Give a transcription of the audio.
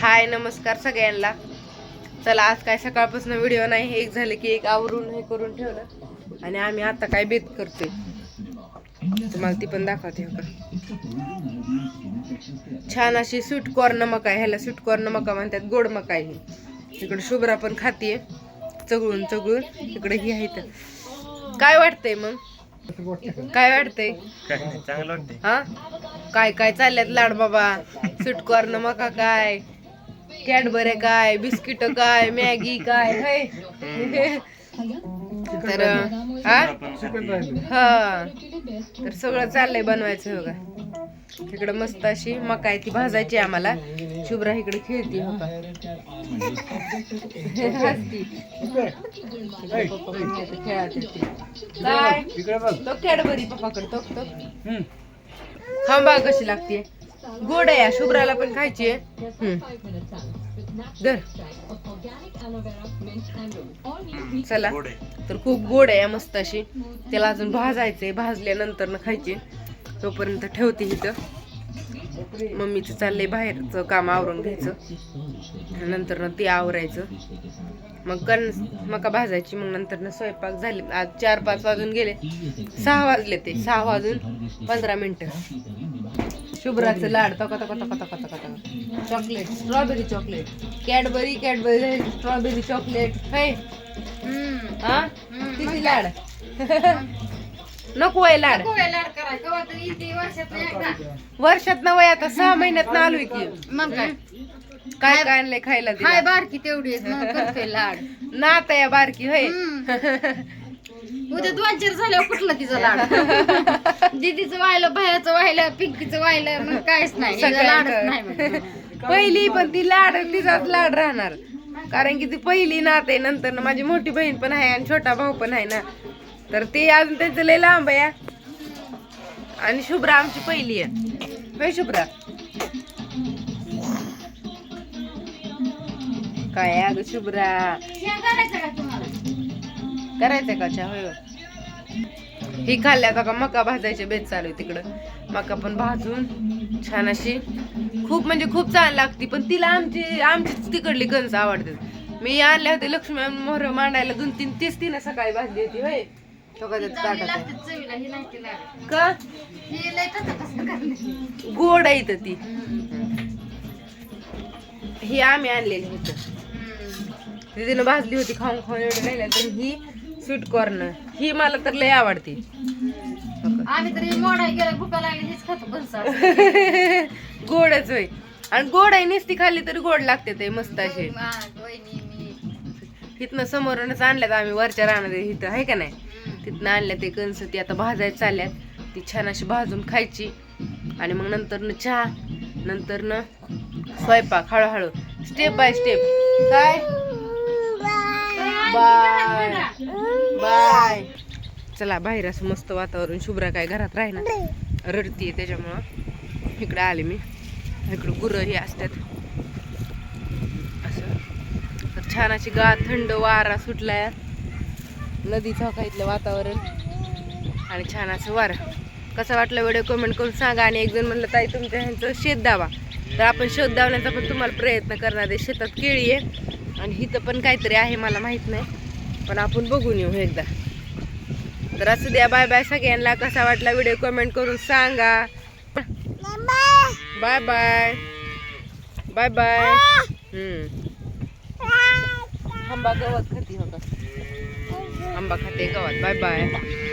हाय नमस्कार सगळ्यांना. चला आज काय सकाळपासून व्हिडिओ नाही एक झालं की एक आवरून हे करून ठेवलं. आणि आम्ही आता काय बेत करतोय? तुम्हाला ती पण दाखवते हो का छान अशी स्वीट कॉर्न मका आहे. ह्याला स्वीट कॉर्न मका म्हणतात गोड मका आहे. इकडे शुभ्रा पण खातीये. चगळून चगळून इकडे ही आहे तर काय वाटतंय मग? काय वाटतंय? हा? काय काय चालल्यात लाड बाबा? स्वीट कॉर्न मका काय? कॅडबरे काय बिस्किट काय मॅगी काय है तर हा? हा. तर सगळं चाललंय बनवायचं हो का इकडं मस्त अशी मका ती भाजायची आम्हाला. शुभ्रा इकडे खेळती हो. काय? तो कॅडबरी पप्पाकडे तो खांबा कशी लागते गोड आहे या, शुभ्राला पण खायची. धर. चला. तर खूप गोड आहे मस्त अशी. त्याला अजून भाजायचंय भाजल्यानंतर न खायची. तोपर्यंत ठेवते इथं. मम्मीचं चाललंय बाहेरचं काम आवरून घ्यायचं. नंतर ते आवरायचं. मग कण मका भाजायची मग नंतर स्वयंपाक झाले. आज चार पाच वाजून गेले. सहा वाजले ते. सहा वाजून पंधरा मिनिटं. शुभ्राचं लाड तका तका तका तका तका तका. Chocolate strawberry chocolate. Cadbury Cadbury strawberry chocolate. है. हा? किती लाड? नको आहे लाड. वर्षात ना वय आता सहा महिन्यात ना आलोय की. मग काय? काय काय आणलंय खायला बारकी तेवढी लाड. नात या बारकी होय. उद्या दोन चार झाल्यावर कुठला तिचा लाड? दीदीचं व्हायला भयाचं व्हायला पिंकीचं व्हायला मग काहीच नाही. हिचा सगळ्यांचं. लाडच नाही मग. पहिली पण ती लाड तिचाच लाड राहणार. कारण की ती पहिली नात आहे नंतर ना माझी मोठी बहीण पण आहे आणि छोटा भाऊ पण आहे ना. तर ते अजून त्यांचं लय लांब आहे. आणि शुभ्रा आमची पहिली आहे. होय शुभ्रा? काय आहे अगं शुभ्रा? करायचं का तुम्हाला करायचंय का चहा होय ही खाल्ल्या का मका भाजायचे बेत चालू आहे तिकडं. मका पण भाजून छान अशी खूप म्हणजे खूप छान लागती पण तिला आमची आमचीच तिकडली कणस आवडते. मी आणल्या होते लक्ष्मी मोहर मांडायला दोन तीन तीस तिनं सकाळी भाजली होती होय. तो का? गोड आहे इथं ती. ही आम्ही आणलेली होतं. तिनं भाजली होती खाऊन खाऊन एवढं राहिल्या तर ही स्वीट कॉर्न ही मला तर लय आवडते. आम्ही तरी मोडाय गेलं भुका लागली हीच खातो बनसा गोडच होय. आणि गोड आहे नुसती खाल्ली तरी गोड लागते ते मस्त असे. इथनं समोरूनच आणल्यात आम्ही वरच्या राहणार इथं आहे का नाही? तिथनं आणल्या ते कणस ती आता भाजायला चालल्यात. ती छान अशी भाजून खायची. आणि मग नंतर न चहा नंतर न स्वयंपाक हळूहळू. स्टेप बाय स्टेप काय? बाय. बाय. चला बाहेर असं मस्त वातावरण शुभ्रा काय घरात राहिना रडतीये त्याच्यामुळं. इकडे आले मी. इकडं गुरं हे असतात. असं. तर छान अशी गा थंड वारा सुटलाय. नदीचं का इथलं वातावरण. आणि छान असं वारं. कसं वाटलं व्हिडिओ कमेंट करून सांगा. आणि एक जण म्हणलं ताई तुमच्या ह्यांचं शेत दावा तर आपण शेत दावण्याचा पण तुम्हाला प्रयत्न करणार आहे. शेतात केळी आहे. आणि इथं पण काहीतरी आहे मला माहीत नाही. पण आपण बघून येऊ एकदा. तर असं द्या बाय बाय सगळ्यांना. कसा वाटला व्हिडिओ कमेंट करून सांगा. Bye bye. Bye bye. आंबा गवत खाती हो आंबा खाते गवत. Bye bye.